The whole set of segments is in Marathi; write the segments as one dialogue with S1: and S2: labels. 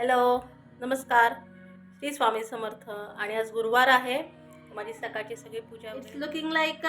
S1: हॅलो नमस्कार. श्री स्वामी समर्थ. आणि आज गुरुवार आहे. माझी सकाळची सगळी पूजा इट्स लुकिंग लाईक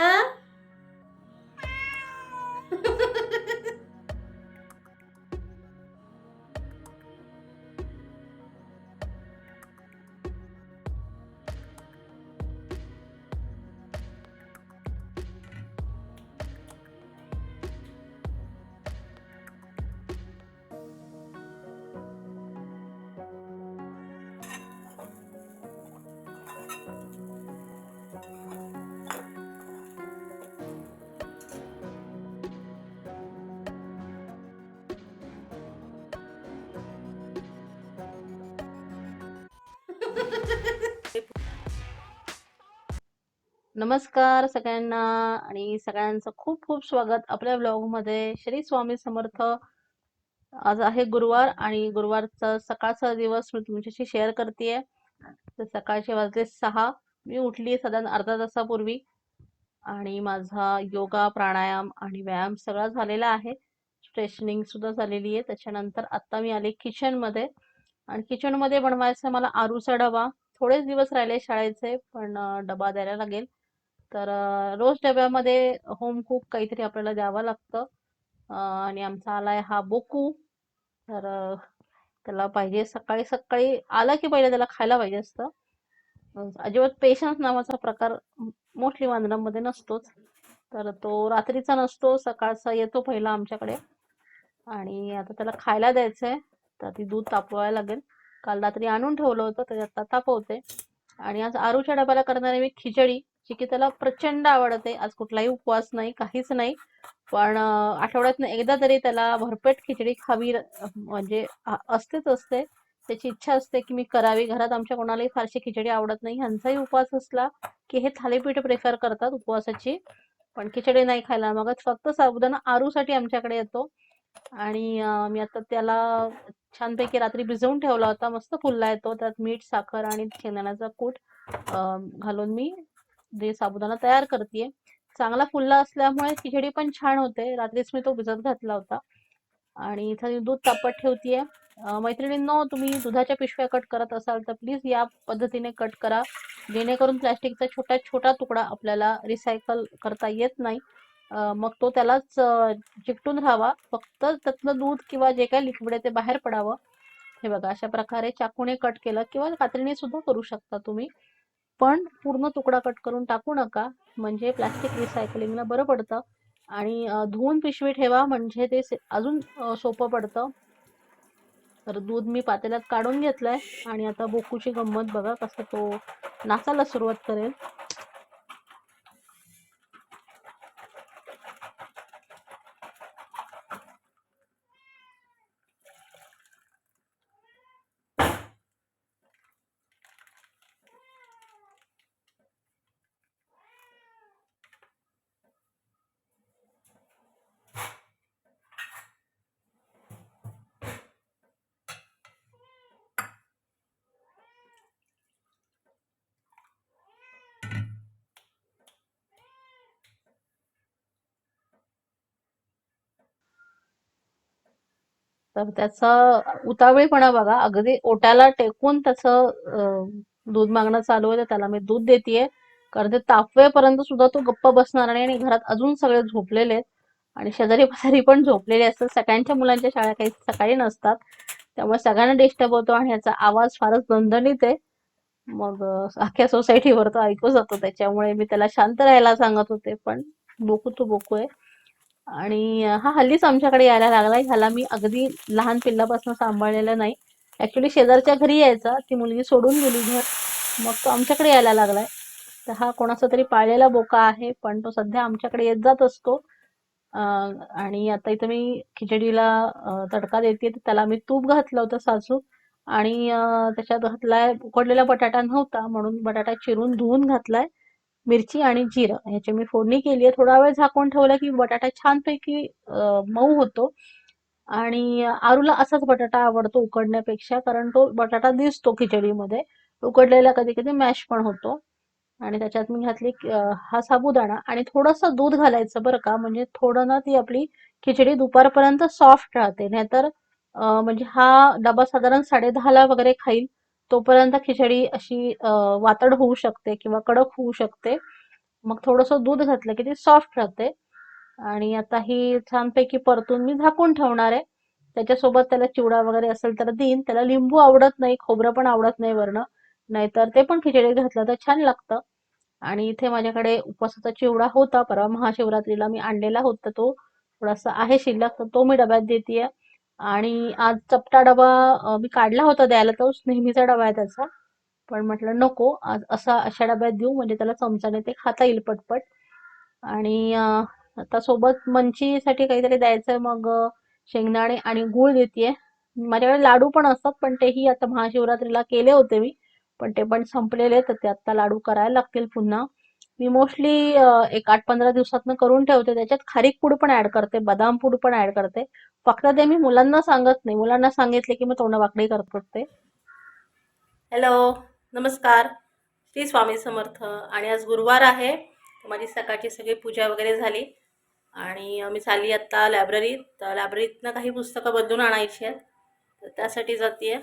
S1: नमस्कार सगळ्यांना आणि सगळ्यांचं खूप खूप स्वागत आपल्या ब्लॉगमध्ये श्री स्वामी समर्थ. आज आहे गुरुवार आणि गुरुवारचा सकाळचा दिवस मी तुमच्याशी शेअर करते तर सकाळचे वाजले सहा. मी उठली साधारण अर्धा तासापूर्वी आणि माझा योगा प्राणायाम आणि व्यायाम सगळा झालेला आहे. स्ट्रेचनिंग सुद्धा झालेली आहे. त्याच्यानंतर आता मी आले किचनमध्ये आणि किचनमध्ये बनवायचा मला आरूचा डबा. थोडेच दिवस राहिले शाळेचे पण डबा द्यायला लागेल. तर रोज डब्यामध्ये होम कुक काहीतरी आपल्याला द्यावं लागतं. आणि आमचा आलाय हा बोकू. तर त्याला पाहिजे सकाळी सकाळी आला की पहिले त्याला खायला पाहिजे असतं. अजिबात पेशन्स नावाचा प्रकार मोस्टली वांदरामध्ये नसतोच. तर तो रात्रीचा नसतो सकाळचा येतो पहिला आमच्याकडे. आणि आता त्याला खायला द्यायचंय. तर ती दूध तापवायला लागेल. काल रात्री आणून ठेवलं होतं त्याच्यात आता तापवते. आणि आज आरूच्या डब्याला करणारे मी खिचडी. जी की त्याला प्रचंड आवडते आज कुठलाही उपवास नाही काहीच नाही. पण आठवड्यातनं एकदा तरी त्याला भरपेट खिचडी खावी म्हणजे असतेच असते. त्याची इच्छा असते की मी करावी. घरात आमच्या कोणालाही फारशी खिचडी आवडत नाही. ह्यांचाही उपवास असला की हे थालीपीठ प्रेफर करतात उपवासाची. पण खिचडी नाही खायला मग फक्त साबुदाणा आरूसाठी आमच्याकडे येतो. आणि मी आता त्याला छानपैकी रात्री भिजवून ठेवला होता. मस्त फुलला येतो. त्यात मीठ साखर आणि शेंगदाण्याचा कूट घालून मी जे साबुदाणा तयार करते चांगला फुलला असल्यामुळे खिचडी पण छान होते. रात्रीच मी तो भिजत घातला होता. आणि इथं दूध तापत ठेवतीये. मैत्रिणींनो तुम्ही दुधाच्या पिशव्या कट करत असाल तर प्लीज या पद्धतीने कट करा. जेणेकरून प्लॅस्टिकचा छोटा छोटा तुकडा आपल्याला रिसायकल करता येत नाही. मग तो त्यालाच चिकटून राहावा. फक्त त्यातलं दूध किंवा जे काही लिक्विड आहे ते बाहेर पडावं. हे बघा अशा प्रकारे चाकूने कट केलं किंवा कात्रीने सुद्धा करू शकता तुम्ही. पण पूर्ण तुकडा कट करून टाकू नका. म्हणजे प्लास्टिक रिसायकलिंगला बरं पडतं. आणि धुवून पिशवी ठेवा. म्हणजे ते अजून सोपं पडतं. तर दूध मी पातेल्यात काढून घेतलंय. आणि आता बोकूची गंमत बघा कसं तो नाचायला सुरुवात करेल. तर त्याचा उतावळीपणा बघा. अगदी ओट्याला टेकून त्याचं दूध मागणं चालू आहे तर त्याला मी दूध देतेय. कारण ते तापवेपर्यंत सुद्धा तो गप्प बसणार नाही आणि घरात अजून सगळे झोपलेले आहेत. आणि शेजारी पाजारी पण झोपलेले असतात. सगळ्यांच्या मुलांच्या शाळा काही सकाळी नसतात. त्यामुळे सगळ्यांना डिस्टर्ब होतो आणि याचा आवाज फारच दणदणीत आहे. मग अख्ख्या सोसायटीवर तो ऐकू जातो. त्याच्यामुळे मी त्याला शांत राहायला सांगत होते. पण बोकू तो बोकू आहे. आणि हा हल्लीच आमच्याकडे यायला लागला ह्याला मी अगदी लहान पिल्लापासून सांभाळलेलं नाही. ऍक्च्युली शेजारच्या घरी यायचा. ती मुलगी सोडून गेली घर. मग तो आमच्याकडे यायला लागलाय. तर हा कोणाचा तरी पाळलेला बोका आहे पण तो सध्या आमच्याकडे येत जात असतो. आणि आता इथं मी खिचडीला तडका देते. तर त्याला मी तूप घातलं होतं सासू. आणि त्याच्यात घातलाय उकडलेला बटाटा नव्हता. म्हणून बटाटा चिरून धुवून घातलाय. मिरची आणि जिरं ह्याची मी फोडणी केली आहे. थोडा वेळ झाकून ठेवला की बटाटा छानपैकी मऊ होतो. आणि आरूला असाच बटाटा आवडतो उकडण्यापेक्षा कारण तो बटाटा दिसतो खिचडीमध्ये. उकडलेला कधी कधी मॅश पण होतो. आणि त्याच्यात मी घातली हा साबुदाणा. आणि थोडंसं दूध घालायचं बरं का म्हणजे थोडं ना ती आपली खिचडी दुपारपर्यंत सॉफ्ट राहते. नाहीतर म्हणजे हा डबा साधारण साडे दहाला वगैरे खाईल. तोपर्यंत खिचडी अशी वातड होऊ शकते किंवा कडक होऊ शकते. मग थोडंसं दूध घातलं की ती सॉफ्ट राहते. आणि आता ही छानपैकी परतून मी झाकून ठेवणार आहे. त्याच्यासोबत त्याला चिवडा वगैरे असेल तर देईन. त्याला लिंबू आवडत नाही खोबरं पण आवडत नाही वरण. नाहीतर ते पण खिचडीत घातलं तर छान लागतं. आणि इथे माझ्याकडे उपवासाचा चिवडा होता. परवा महाशिवरात्रीला मी आणलेला होता तो. थोडासा आहे शिल्लक तर तो मी डब्यात देते आणि आज चपटा डबा मी काढला होता द्यायला तोच नेहमीचा डबा आहे त्याचा. पण म्हटलं नको आज असा अशा डब्यात देऊ म्हणजे त्याला चमचाने ते खाता येईल पटपट. आणि आता सोबत मंचीसाठी काहीतरी द्यायचंय मग शेंगदाणे आणि गूळ देतेय. माझ्याकडे लाडू पण असतात पण तेही आता महाशिवरात्रीला केले होते मी पण ते पण संपलेले तर ते आता लाडू करायला लागतील पुन्हा. मी मोस्टली एक आठ पंधरा दिवसातनं करून ठेवते. त्याच्यात खारीक पूड पण ऍड करते बदाम पूड पण ऍड करते. फक्त ते मी मुलांना सांगत नाही. मुलांना सांगितले की मग तोंडवाकडी करत ते हॅलो नमस्कार. श्री स्वामी समर्थ. आणि आज गुरुवार आहे. माझी सकाळची सगळी पूजा वगैरे झाली. आणि मी चालली आत्ता लायब्ररीत तर लायब्ररीतनं काही पुस्तकं बदलून आणायची आहेत. तर त्यासाठी जाते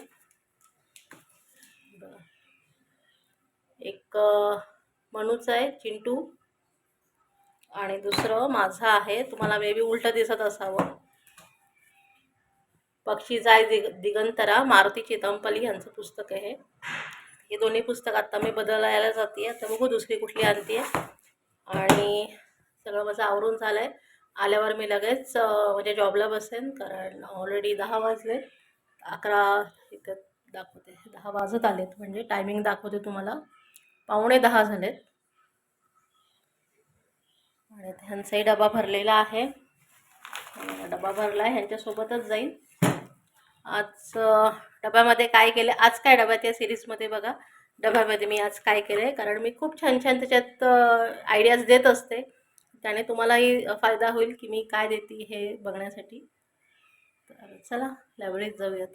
S1: एक मनूचं आहे चिंटू. आणि दुसरं माझं आहे तुम्हाला मे बी उलटं दिसत असावं. पक्षी जाय दिग दिगंतरा मारुती चितंपली यांचं पुस्तक आहे. हे दोन्ही पुस्तक आत्ता मी बदलायला जाते आता बघू दुसरी कुठली आणते आणि सगळं माझं आवरून झालं आहे आल्यावर मी लगेच म्हणजे जॉबला बसेन कारण ऑलरेडी दहा वाजले. अकरा इथं दाखवते. दहा वाजत आलेत म्हणजे टायमिंग दाखवते तुम्हाला. पावणे दहा झालेत. आणि ह्यांचाही डबा भरलेला आहे. डबा भरला आहे ह्यांच्यासोबतच जाईन. आज डब्यामध्ये काय केलं आज काय डब्यात या सिरीजमध्ये बघा. डब्यामध्ये मी आज काय केलं आहे कारण मी खूप छान छान त्याच्यात आयडियाज देत असते. त्याने तुम्हालाही फायदा होईल की मी काय देते हे बघण्यासाठी. तर चला लायब्ररीत जाऊयात.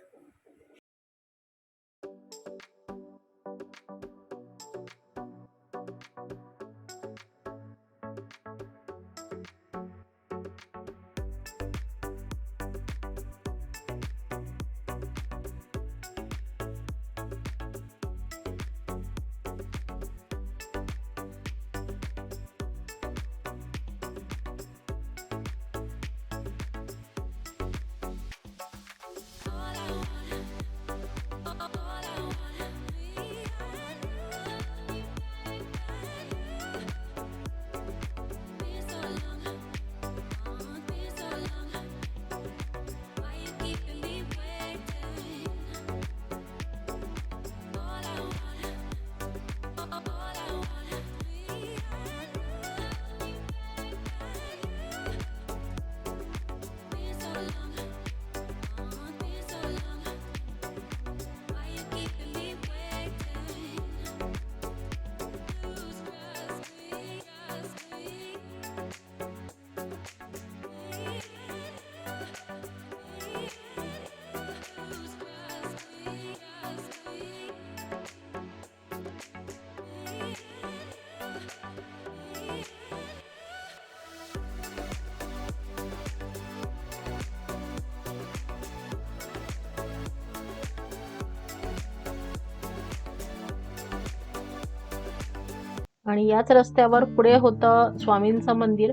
S1: आणि याच रस्त्यावर पुढे होतं स्वामींचं मंदिर.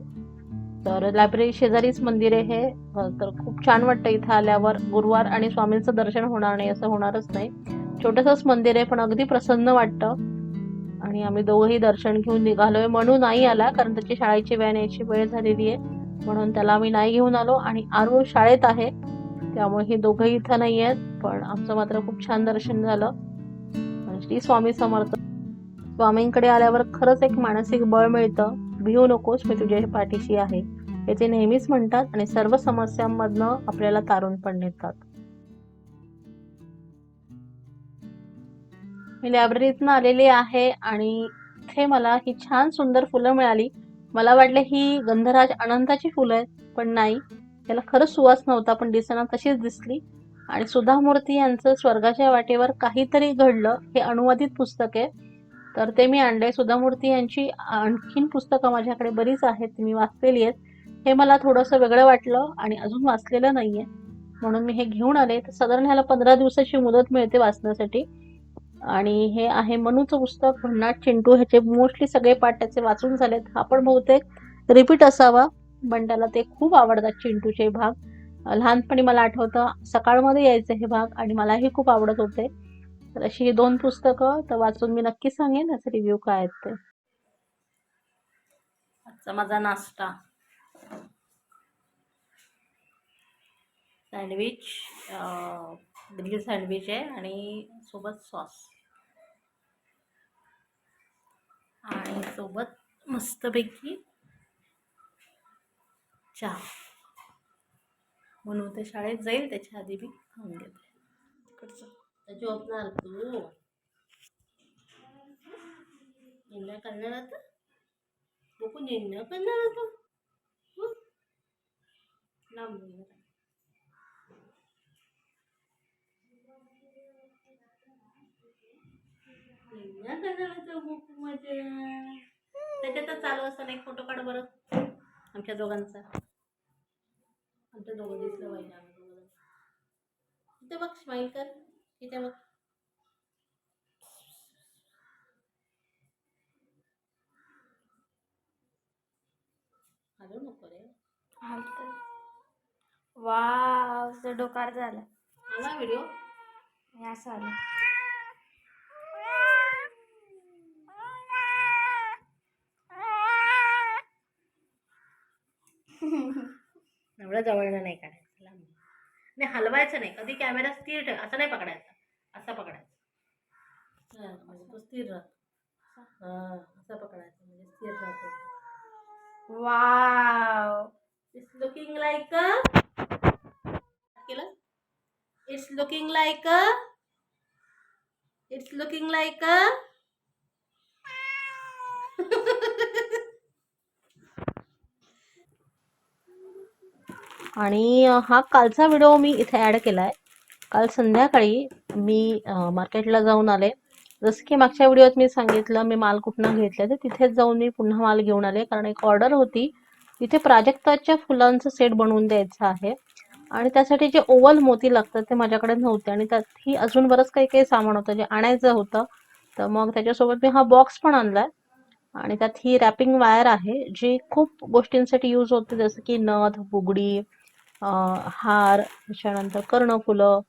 S1: तर लायब्ररी शेजारीच मंदिर आहे हे. तर खूप छान वाटतं इथं आल्यावर. गुरुवार आणि स्वामींचं दर्शन होणार नाही असं होणारच नाही. छोटंसंच मंदिर आहे पण अगदी प्रसन्न वाटतं. आणि आम्ही दोघंही दर्शन घेऊन निघालोय म्हणून नाही आला कारण त्याची शाळेची व्हॅन यायची वेळ झालेली आहे. म्हणून त्याला आम्ही नाही घेऊन आलो. आणि आरू शाळेत आहे त्यामुळे हे दोघंही इथं नाही आहेत. पण आमचं मात्र खूप छान दर्शन झालं. श्री स्वामी समर्थ स्वामींकडे आल्यावर खरंच एक मानसिक बळ मिळतं. भिवू नकोस मी तुझ्या पाठीशी आहे. हे ते नेहमीच म्हणतात आणि सर्व समस्यांमधनं आपल्याला तारून पण नेतात. मी लायब्ररीतनं आलेली आहे आणि इथे मला ही छान सुंदर फुलं मिळाली. मला वाटले ही गंधराज अनंताची फुलं आहेत पण नाही. त्याला खरंच सुवास नव्हता पण दिसना तशीच दिसली. आणि सुधा मूर्ती यांचं स्वर्गाच्या वाटेवर काहीतरी घडलं हे अनुवादित पुस्तक आहे. तर ते मी आणले सुधामूर्ती यांची आणखीन पुस्तकं माझ्याकडे बरीच आहेत ती मी वाचलेली आहेत. हे मला थोडंसं वेगळं वाटलं आणि अजून वाचलेलं नाही आहे म्हणून मी हे घेऊन आले. तर साधारण ह्याला पंधरा दिवसाची मुदत मिळते वाचण्यासाठी. आणि हे आहे मनूचं पुस्तक भन्नाट चिंटू. ह्याचे मोस्टली सगळे पाठ त्याचे वाचून झालेत. हा पण बहुतेक रिपीट असावा पण त्याला ते खूप आवडतात चिंटूचे भाग. लहानपणी मला आठवतं सकाळमध्ये यायचे हे भाग आणि मलाही खूप आवडत होते. तर अशी ही दोन पुस्तकं तर वाचून मी नक्की सांगेन याचे रिव्ह्यू काय आहेत ते. आजचा माझा नाश्ता. सँडविच ग्रिल सँडविच आहे आणि सोबत सॉस आणि सोबत मस्तपैकी चहा. म्हणून ते शाळेत जाईल त्याच्या आधी मी खाऊन घेते. त्याची झोपणार तू। निन्ना करणार आता बघू निन्ना करणार आता लांब करणार मजा। त्याच्यातच चालू असताना एक फोटो काढ बरं. आमच्या दोघांचा. आमच्या दोघं दिसलं पाहिजे आम्ही दोघं ते बघ स्माईल कर. इथे बघ हलू नको रे.
S2: वाव असं डोकार झालं.
S1: आला व्हिडिओ?
S2: हे असं आलं.
S1: एवढं जवळनं नाही काढायचं लांब. नाही हलवायचं नाही. कधी कॅमेरा स्थिर ठेव असं नाही पकडायचा. असा पकडायचा. हा, म्हणजे तो स्थिर राहतो. हा असा पकडायचा म्हणजे स्थिर राहतो.
S2: Wow!
S1: It's looking like a केलं? It's looking like a it's looking like a आणि हा कालचा व्हिडिओ मी इथे ॲड केला आहे काल संध्याकाळी मी मार्केटला जाऊन आले. जसं की मागच्या व्हिडिओत मी सांगितलं मी माल कुठनं घेतला तर तिथेच जाऊन मी पुन्हा माल घेऊन आले. कारण एक ऑर्डर होती तिथे प्राजक्ताच्या फुलांचं सेट बनवून द्यायचं आहे. आणि त्यासाठी जे ओवल मोती लागतात ते माझ्याकडे नव्हते. आणि त्यातही अजून बरंच काही काही सामान होतं जे आणायचं होतं. तर मग त्याच्यासोबत मी हा बॉक्स पण आणलाय. आणि त्यात ही रॅपिंग वायर आहे जी खूप गोष्टींसाठी यूज होते. जसं की नथ बुगडी हार त्याच्यानंतर कर्णफुलं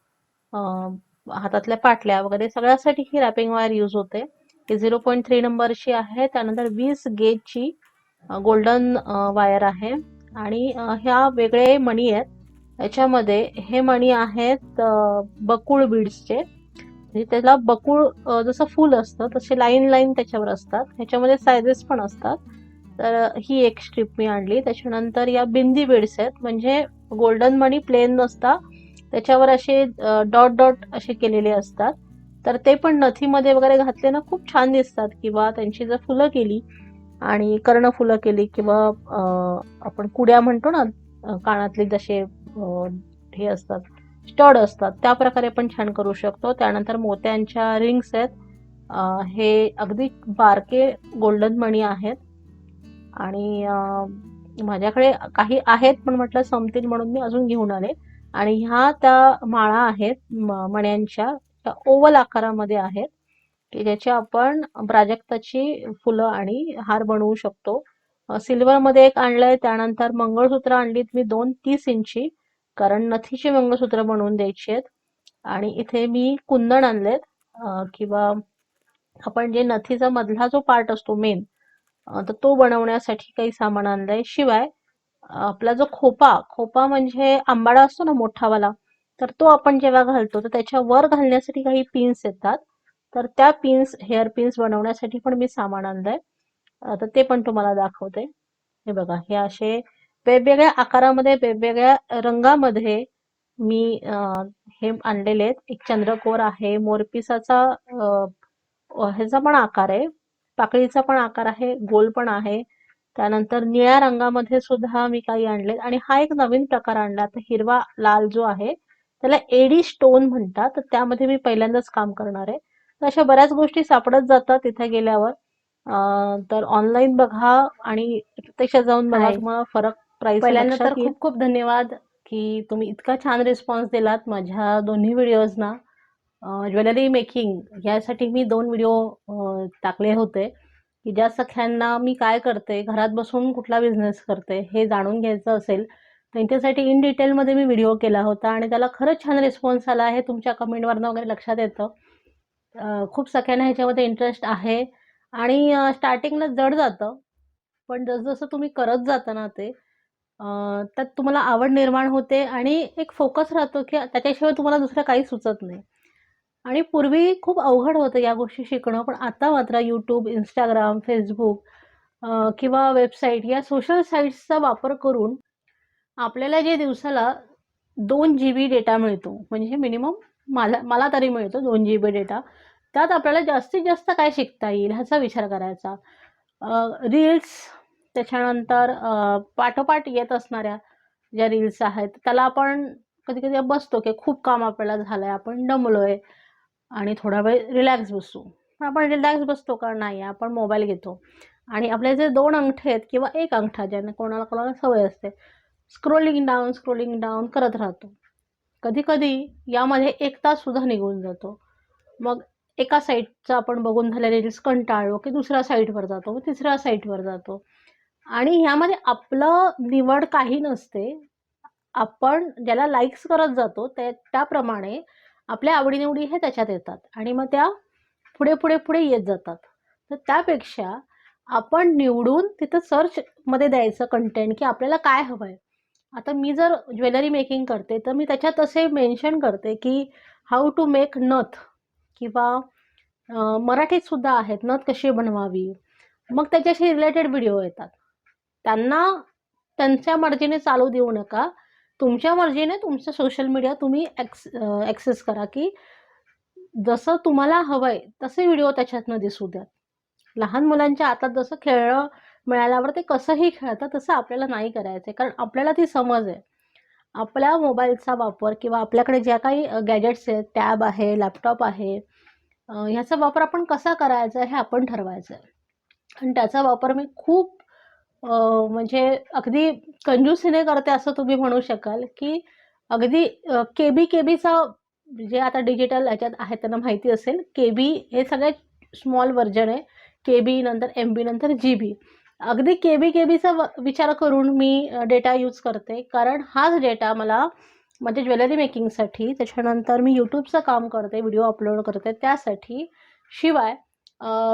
S1: हातातल्या पाटल्या वगैरे सगळ्यासाठी ही रॅपिंग वायर यूज होते. ही झिरो पॉईंट थ्री नंबरची आहे. त्यानंतर वीस गेजची गोल्डन वायर आहे. आणि ह्या वेगळे मणी आहेत. याच्यामध्ये हे मणी आहेत बकुळ बीड्सचे म्हणजे त्याला बकुळ जसं फूल असतं तसे लाईन लाईन त्याच्यावर असतात. ह्याच्यामध्ये सायझेस पण असतात. तर ही एक स्ट्रीप मी आणली. त्याच्यानंतर या बिंदी बीड्स आहेत. म्हणजे गोल्डन मणी प्लेन नसता त्याच्यावर असे डॉट डॉट असे केलेले असतात. तर ते पण नथीमध्ये वगैरे घातले ना खूप छान दिसतात. किंवा त्यांची जर फुलं केली आणि कर्णफुलं केली किंवा आपण कुड्या म्हणतो ना कानातले जसे हे असतात स्टड असतात त्या प्रकारे पण छान करू शकतो. त्यानंतर मोत्यांच्या रिंग्स आहेत. हे अगदी बारके गोल्डन मणी आहेत. आणि माझ्याकडे काही आहेत पण म्हटलं संपतील म्हणून मी अजून घेऊन आले. आणि ह्या त्या माळा आहेत मण्यांच्या त्या ओवल आकारामध्ये आहेत की ज्याचे आपण प्राजक्ताची फुलं आणि हार बनवू शकतो. सिल्वर मध्ये एक आणलंय त्यानंतर मंगळसूत्र आणलीत मी दोन तीस इंची कारण नथीची मंगळसूत्र बनवून द्यायची आहेत. आणि इथे मी कुंदन आणलेत किंवा आपण जे नथीचा मधला जो पार्ट असतो मेन तर तो बनवण्यासाठी काही सामान आणलंय. शिवाय आपला जो खोपा खोपा म्हणजे आंबाडा असतो ना मोठावाला तर तो आपण जेव्हा घालतो तर त्याच्या वर घालण्यासाठी काही पिन्स येतात. तर त्या पिन्स हेअर पिन्स बनवण्यासाठी पण मी सामान आणलंय. तर ते पण तुम्हाला दाखवते. हे बघा हे असे वेगवेगळ्या आकारामध्ये वेगवेगळ्या रंगामध्ये मी हे आणलेले आहेत. एक चंद्रकोर आहे मोरपिसाचा ह्याचा पण आकार आहे पाकळीचा पण आकार आहे गोल पण आहे. त्यानंतर निळ्या रंगामध्ये सुद्धा मी काही आणले आणि हा एक नवीन प्रकार आणला. आता हिरवा लाल जो आहे त्याला एडी स्टोन म्हणतात. तर त्यामध्ये मी पहिल्यांदाच काम करणार आहे. तर अशा बऱ्याच गोष्टी सापडत जातात तिथे गेल्यावर. तर ऑनलाईन बघा आणि प्रत्यक्षात जाऊन बघा. तुम्हाला फरक प्राइस
S2: पहिल्यांदा तर खूप खूप धन्यवाद
S1: की तुम्ही इतका छान रिस्पॉन्स दिलात माझ्या दोन्ही व्हिडिओजना ज्वेलरी मेकिंग यासाठी मी दोन व्हिडिओ टाकले होते. की ज्या सख्यांना मी काय करते घरात बसून कुठला बिझनेस करते हे जाणून घ्यायचं असेल त्यांच्यासाठी इन डिटेलमध्ये मी व्हिडिओ केला होता आणि त्याला खरंच छान रिस्पॉन्स आला आहे तुमच्या कमेंटवरनं वगैरे लक्षात येतं. खूप सख्यांना ह्याच्यामध्ये इंटरेस्ट आहे आणि स्टार्टिंगला जड जातं पण जसजसं तुम्ही करत जाता ना ते त्यात तुम्हाला आवड निर्माण होते आणि एक फोकस राहतो की त्याच्याशिवाय तुम्हाला दुसरं काही सुचत नाही. आणि पूर्वी खूप अवघड होतं या गोष्टी शिकणं पण आता मात्र यूट्यूब इंस्टाग्राम फेसबुक किंवा वेबसाईट या सोशल साईट्सचा वापर करून आपल्याला जे दिवसाला दोन जी बी डेटा मिळतो म्हणजे मिनिमम मला मला तरी मिळतो दोन जी बी डेटा त्यात आपल्याला जास्तीत जास्त काय शिकता येईल ह्याचा विचार करायचा. रील्स त्याच्यानंतर पाठोपाठ येत असणाऱ्या ज्या रील्स आहेत त्याला आपण कधी कधी बसतो की खूप काम आपल्याला झालं आहे आपण दमलोय आणि थोडा वेळ रिलॅक्स बसू. आपण रिलॅक्स बसतो का? नाही आपण मोबाईल घेतो. आणि आपले जे दोन अंगठे आहेत किंवा एक अंगठा ज्याने कोणाला कोणाला सवय असते स्क्रोलिंग डाऊन स्क्रोलिंग डाऊन करत राहतो. कधी कधी यामध्ये एक तास सुद्धा निघून जातो. मग एका साईडचं आपण बघून झालेले रील्स कंटाळलो की दुसऱ्या साईटवर जातो मग तिसऱ्या साईटवर जातो. आणि ह्यामध्ये आपलं निवड काही नसते. आपण ज्याला लाईक्स करत जातो त्या त्याप्रमाणे आपल्या आवडीनिवडी हे त्याच्यात येतात आणि मग त्या पुढे पुढे पुढे येत जातात. तर त्यापेक्षा आपण निवडून तिथं सर्चमध्ये द्यायचं कंटेंट की आपल्याला काय हवं आहे आता मी जर ज्वेलरी मेकिंग करते तर मी त्याच्यात असे मेन्शन करते की हाऊ टू मेक नथ किंवा मराठीत सुद्धा आहेत नथ कशी बनवावी. मग त्याच्याशी रिलेटेड व्हिडिओ येतात. त्यांना त्यांच्या मर्जीने चालू देऊ नका. तुमच्या मर्जीने तुमचं सोशल मीडिया तुम्ही ॲक्स ॲक्सेस करा की जसं तुम्हाला हवं आहे तसे व्हिडिओ त्याच्यातनं दिसू द्यात. लहान मुलांच्या हातात जसं खेळणं मिळाल्यावर ते कसंही खेळतात तसं आपल्याला नाही करायचं आहे कारण आपल्याला ती समज आहे. आपल्या मोबाईलचा वापर किंवा आपल्याकडे ज्या काही गॅजेट्स आहेत टॅब आहे लॅपटॉप आहे ह्याचा वापर आपण कसा करायचा हे आपण ठरवायचं आहे आणि त्याचा वापर मी खूप म्हणजे अगदी कंजूसीने करते असं तुम्ही म्हणू शकाल की अगदी के बी जे आता डिजिटल याच्यात आहे त्यांना माहिती असेल के बी हे सगळ्यात स्मॉल व्हर्जन आहे. के बी नंतर एम बी नंतर जी बी. अगदी के बी विचार करून मी डेटा यूज करते. कारण हाच डेटा मला म्हणजे ज्वेलरी मेकिंगसाठी त्याच्यानंतर मी यूट्यूबचं काम करते व्हिडिओ अपलोड करते त्यासाठी. शिवाय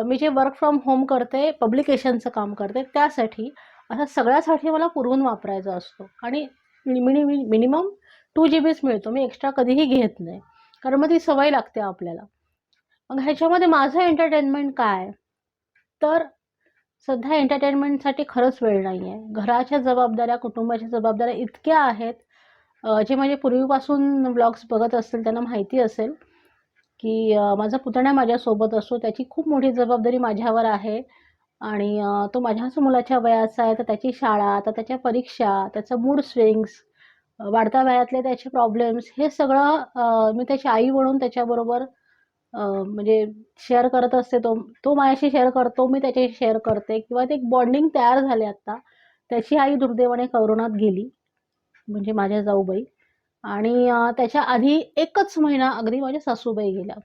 S1: मी जे वर्क फ्रॉम होम करते पब्लिकेशनचं काम करते त्यासाठी असा सगळ्यासाठी मला पुरवून वापरायचा असतो. आणि मिनि मिनिमम टू जी बीच मिळतो. मी एक्स्ट्रा कधीही घेत नाही. कारण मग ती सवय लागते आपल्याला. मग ह्याच्यामध्ये माझं एंटरटेनमेंट काय? तर सध्या एंटरटेनमेंटसाठी खरंच वेळ नाही आहे घराच्या जबाबदाऱ्या कुटुंबाच्या जबाबदाऱ्या इतक्या आहेत. जे माझे पूर्वीपासून ब्लॉग्स बघत असतील त्यांना माहिती असेल. की माझा पुतण्या माझ्यासोबत असतो त्याची खूप मोठी जबाबदारी माझ्यावर आहे. आणि तो माझ्याच मुलाच्या वयाचा आहे तर त्याची शाळा आता त्याच्या परीक्षा त्याचं मूड स्विंग्स वाढत्या वयातले त्याचे प्रॉब्लेम्स हे सगळं मी त्याची आई म्हणून त्याच्याबरोबर म्हणजे शेअर करत असते. तो तो माझ्याशी शेअर करतो मी त्याच्याशी शेअर करते. किंवा ते एक बॉन्डिंग तयार झाले आत्ता त्याची आई दुर्दैवाने करोनात गेली. म्हणजे माझ्या जाऊबाई. आणि त्याच्या आधी एकच महिना अगदी माझ्या सासूबाई गेल्या.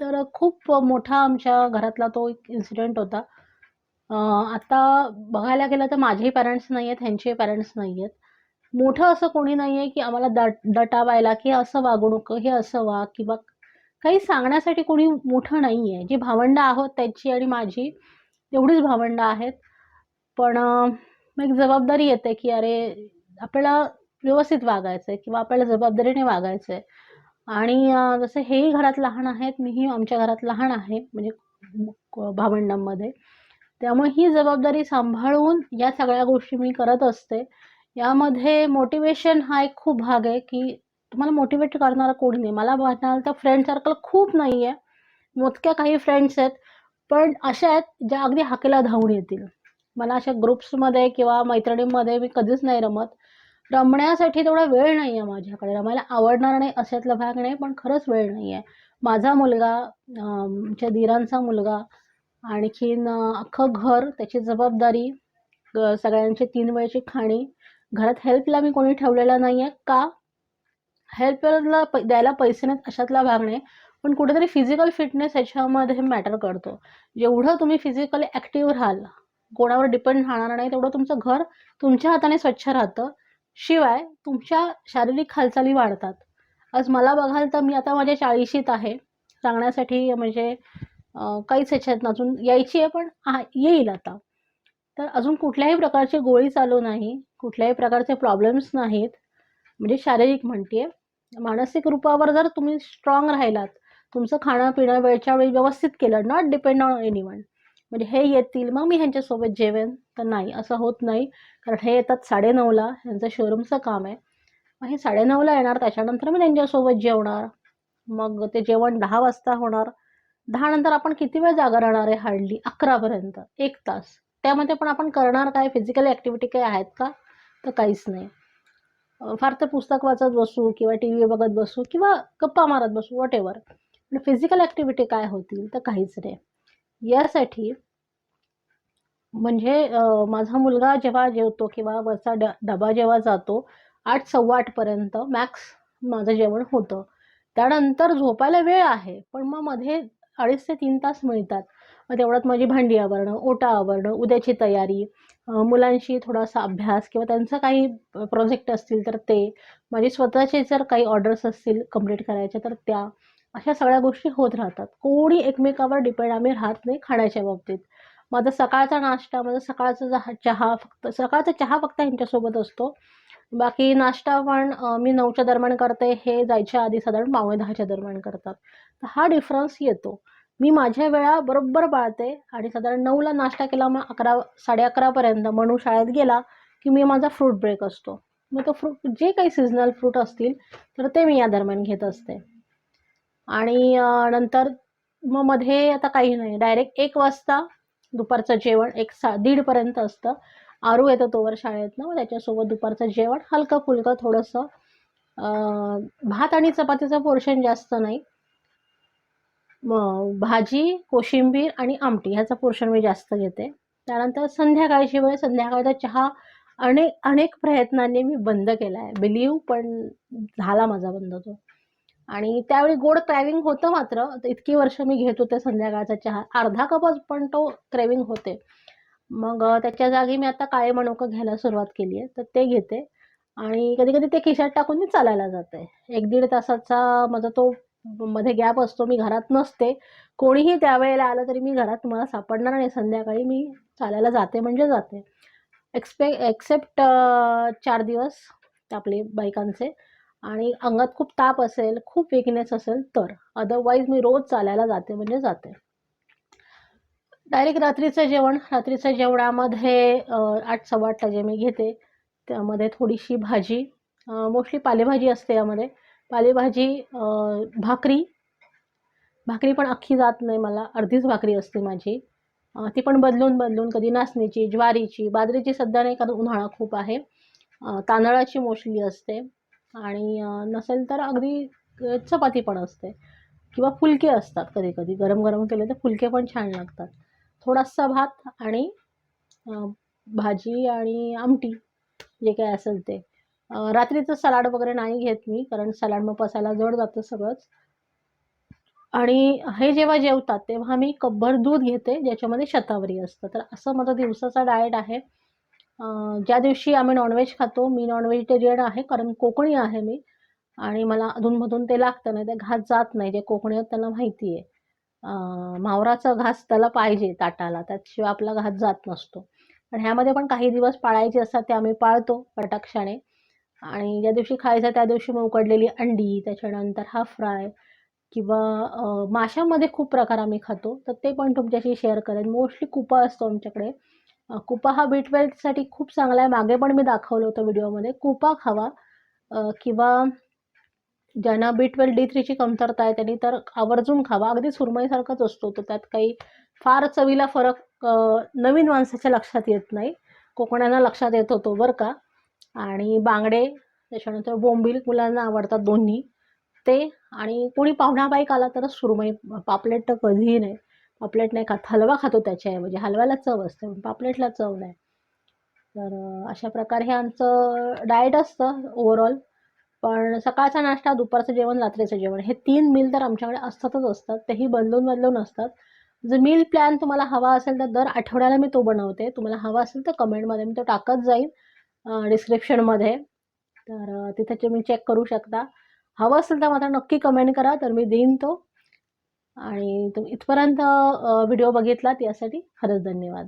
S1: तर खूप मोठा आमच्या घरातला तो एक इन्सिडेंट होता. आता बघायला गेलं तर माझेही पॅरेंट्स नाही आहेत ह्यांचेही पॅरेंट्स नाही आहेत मोठं असं कोणी नाही आहे की आम्हाला दट दटावायला की असं वागू नको हे असं वा किंवा काही सांगण्यासाठी कोणी मोठं नाही आहे जी भावंडं आहोत त्याची आणि माझी तेवढीच भावंडं आहेत. पण एक जबाबदारी येते की अरे आपल्याला व्यवस्थित वागायचं आहे किंवा आपल्याला जबाबदारीने वागायचं आहे आणि जसं हेही घरात लहान आहेत मीही आमच्या घरात लहान आहे म्हणजे भावंडांमध्ये. त्यामुळे ही जबाबदारी सांभाळून या सगळ्या गोष्टी मी करत असते. यामध्ये मोटिवेशन हा एक खूप भाग आहे की तुम्हाला मोटिवेट करणारा कोणी नाही. मला म्हणाल तर फ्रेंड सर्कल खूप नाही आहे मोजक्या काही फ्रेंड्स आहेत पण अशा आहेत ज्या अगदी हाकेला धावून येतील. मला अशा ग्रुप्समध्ये किंवा मैत्रिणींमध्ये मी कधीच नाही रमत. रमण्यासाठी तेवढा वेळ नाही आहे माझ्याकडे. रमायला आवडणार नाही अशातला भाग नाही पण खरंच वेळ नाही आहे माझा मुलगा आमच्या दिरांचा मुलगा आणखीन अख्खं घर त्याची जबाबदारी सगळ्यांची तीन वेळची खाणी घरात हेल्पला मी कोणी ठेवलेलं नाही आहे का हेल्पला प द्यायला पैसे नाहीत अशातला भाग नाही. पण कुठेतरी फिजिकल फिटनेस ह्याच्यामध्ये मॅटर करतो. जेवढं तुम्ही फिजिकली ॲक्टिव्ह राहाल कोणावर डिपेंड राहणार नाही तेवढं तुमचं घर तुमच्या हाताने स्वच्छ राहतं. शिवाय तुमच्या शारीरिक हालचाली वाढतात. आज मला बघाल तर मी आता माझ्या चाळीशीत आहे. सांगण्यासाठी म्हणजे काहीच ह्याच्यात अजून यायची आहे पण येईल आता. तर अजून कुठल्याही प्रकारची गोळी चालू नाही. कुठल्याही प्रकारचे प्रॉब्लेम्स नाहीत. म्हणजे शारीरिक म्हणते. मानसिक रूपावर जर तुम्ही स्ट्रॉंग राहिलात तुमचं खाणं पिणं वेळच्या वेळी व्यवस्थित केलं not depend on anyone म्हणजे हे येतील मग मी ह्यांच्यासोबत जेवेन. तर नाही असं होत नाही. कारण हे येतात साडेनऊला ह्यांचं शोरूमचं काम आहे. मग हे साडेनऊला येणार त्याच्यानंतर मी त्यांच्यासोबत जेवणार. मग ते जेवण दहा वाजता होणार. दहा नंतर आपण किती वेळ जागा राहणार आहे हार्डली? अकरापर्यंत एक तास. त्यामध्ये पण आपण करणार काय? फिजिकल ॲक्टिव्हिटी काही आहेत का? तर काहीच नाही. फार तर पुस्तक वाचत बसू किंवा टी व्ही बघत बसू किंवा गप्पा मारत बसू वॉट एव्हर पण फिजिकल ॲक्टिव्हिटी काय होतील? तर काहीच नाही. यासाठी म्हणजे माझा मुलगा जेव्हा जेवतो किंवा वरचा ड डबा जेव्हा जातो आठ सव्वा आठपर्यंत मॅक्स माझं जेवण होतं. त्यानंतर झोपायला वेळ आहे पण मग मध्ये अडीच ते तीन तास मिळतात. मग तेवढ्यात माझी भांडी आवरणं ओटा आवरणं उद्याची तयारी मुलांशी थोडासा अभ्यास किंवा त्यांचं काही प्रोजेक्ट असतील तर ते माझे स्वतःचे जर काही ऑर्डर्स असतील कंप्लीट करायच्या तर त्या अशा सगळ्या गोष्टी होत राहतात. कोणी एकमेकावर डिपेंड आम्ही राहत नाही खाण्याच्या बाबतीत. माझा सकाळचा नाश्ता माझा सकाळचा जहा चहा फक्त सकाळचा चहा फक्त ह्यांच्यासोबत असतो. बाकी नाश्ता पण मी नऊच्या दरम्यान करते हे जायच्या आधी साधारण पावणे दहाच्या दरम्यान करतात. तर हा डिफरन्स येतो. मी माझ्या वेळा बरोबर पाळते आणि साधारण नऊला नाश्ता केला मग अकरा साडे अकरापर्यंत म्हणून शाळेत गेला की मी माझा फ्रूट ब्रेक असतो. मग तो फ्रूट जे काही सिजनल फ्रूट असतील तर ते मी या दरम्यान घेत असते. आणि नंतर मग मध्ये आता काही नाही. डायरेक्ट एक वाजता दुपारचं जेवण एक सा दीडपर्यंत असतं. आरू येतो तोवर शाळेतनं मग त्याच्यासोबत दुपारचं जेवण हलकं फुलकं थोडंसं भात आणि चपातीचं पोर्शन जास्त नाही. मग भाजी कोशिंबीर आणि आमटी ह्याचं पोर्शन मी जास्त घेते. त्यानंतर संध्याकाळची वेळ संध्याकाळचा चहा अनेक अनेक प्रयत्नांनी मी बंद केला आहे बिलीव पण झाला माझा बंद तो. आणि त्यावेळी गोड क्रेविंग होतं मात्र इतकी वर्ष मी घेत होते संध्याकाळचा चहा. अर्धा कपच पण तो क्रेविंग होते. मग त्याच्या जागी मी आता काळे मनुकं घ्यायला सुरुवात केली आहे तर ते घेते. आणि कधी कधी ते खिशात टाकून मी चालायला जाते. एक दीड तासाचा माझा तो मध्ये गॅप असतो मी घरात नसते. कोणीही त्यावेळेला आलं तरी मी घरात तुम्हाला सापडणार नाही. संध्याकाळी मी चालायला जाते म्हणजे जाते. एक्सपे एक्सेप्ट चार दिवस आपले बायकांचे. आणि अंगात खूप ताप असेल खूप विकनेस असेल तर अदरवाईज मी रोज चालायला जाते म्हणजे जाते. डायरेक्ट रात्रीचं जेवण रात्रीच्या जेवणामध्ये आठ सव्वा आठला जे मी घेते त्यामध्ये थोडीशी भाजी मोस्टली पालेभाजी असते यामध्ये. पालेभाजी भाकरी. भाकरी पण अख्खी जात नाही मला अर्धीच भाकरी असते माझी. ती पण बदलून बदलून कधी नाचणीची ज्वारीची बाजरीची सध्या नाही कारण उन्हाळा खूप आहे. तांदळाची मोस्टली असते. आणि नसेल तर अगदी चपाती पण असते. किंवा फुलके असतात कधी कधी गरम गरम केले तर फुलके पण छान लागतात. थोडासा भात आणि भाजी आणि आमटी जे काय असेल ते. रात्रीचं सलाड वगैरे नाही घेत मी कारण सलाड मग पसायला जड जातं सगळंच. आणि हे जेव्हा जेवतात तेव्हा मी कपभर दूध घेते ज्याच्यामध्ये शतावरी असतं. तर असं माझा दिवसाचा डाएट आहे. ज्या दिवशी आम्ही नॉनव्हेज खातो मी नॉन व्हेजिटेरियन आहे कारण कोकणी आहे मी. आणि मला अधूनमधून ते लागतं नाही ते घास जात नाही जे कोकणी आहेत त्यांना माहिती आहे. मावराचा घास त्याला पाहिजे ताटाला त्याशिवाय आपला घास जात नसतो. पण ह्यामध्ये पण काही दिवस पाळायचे असतात ते आम्ही पाळतो कटाक्षाने आणि ज्या दिवशी खायचं त्या दिवशी मग उकडलेली अंडी त्याच्यानंतर हा फ्राय किंवा माशामध्ये खूप प्रकार आम्ही खातो. तर ते पण तुमच्याशी शेअर करेन. मोस्टली कुपा असतो आमच्याकडे. कुपा हा बी ट्वेल्थसाठी खूप चांगला आहे. मागे पण मी दाखवलं होतं व्हिडिओमध्ये. कुपा खावा किंवा ज्यांना बी ट्वेल्व डी थ्रीची कमतरता आहे त्यांनी तर आवर्जून खावा. अगदी सुरमईसारखाच असतो तर त्यात काही फार चवीला फरक नवीन माणसाच्या लक्षात येत नाही. कोकणांना लक्षात येत होतो बरं का. आणि बांगडे त्याच्यानंतर बोंबील मुलांना आवडतात दोन्ही. ते आणि कोणी पाहुणाबाईक आला तरच सुरमई पापलेट तर कधीही नाही. पापलेट नाही खात. हलवा खातो त्याच्याऐवजी. हलव्याला चव असते. पण पापलेटला चव नाही. तर अशा प्रकारे हे आमचं डाएट असतं ओव्हरऑल पण सकाळचा नाश्ता दुपारचं जेवण रात्रीचं जेवण हे तीन मील तर आमच्याकडे असतातच असतात. तेही बदलून बदलून असतात. जर मील प्लॅन तुम्हाला हवा असेल तर दर आठवड्याला मी तो बनवते. तुम्हाला हवा असेल तर कमेंटमध्ये मी तो टाकत जाईल डिस्क्रिप्शनमध्ये तर तिथे तुम्ही चेक करू शकता. हवं असेल तर मात्र नक्की कमेंट करा. तर मी देईन तो. आणि तुम्ही इथपर्यंत व्हिडिओ बघितलात यासाठी खरंच धन्यवाद.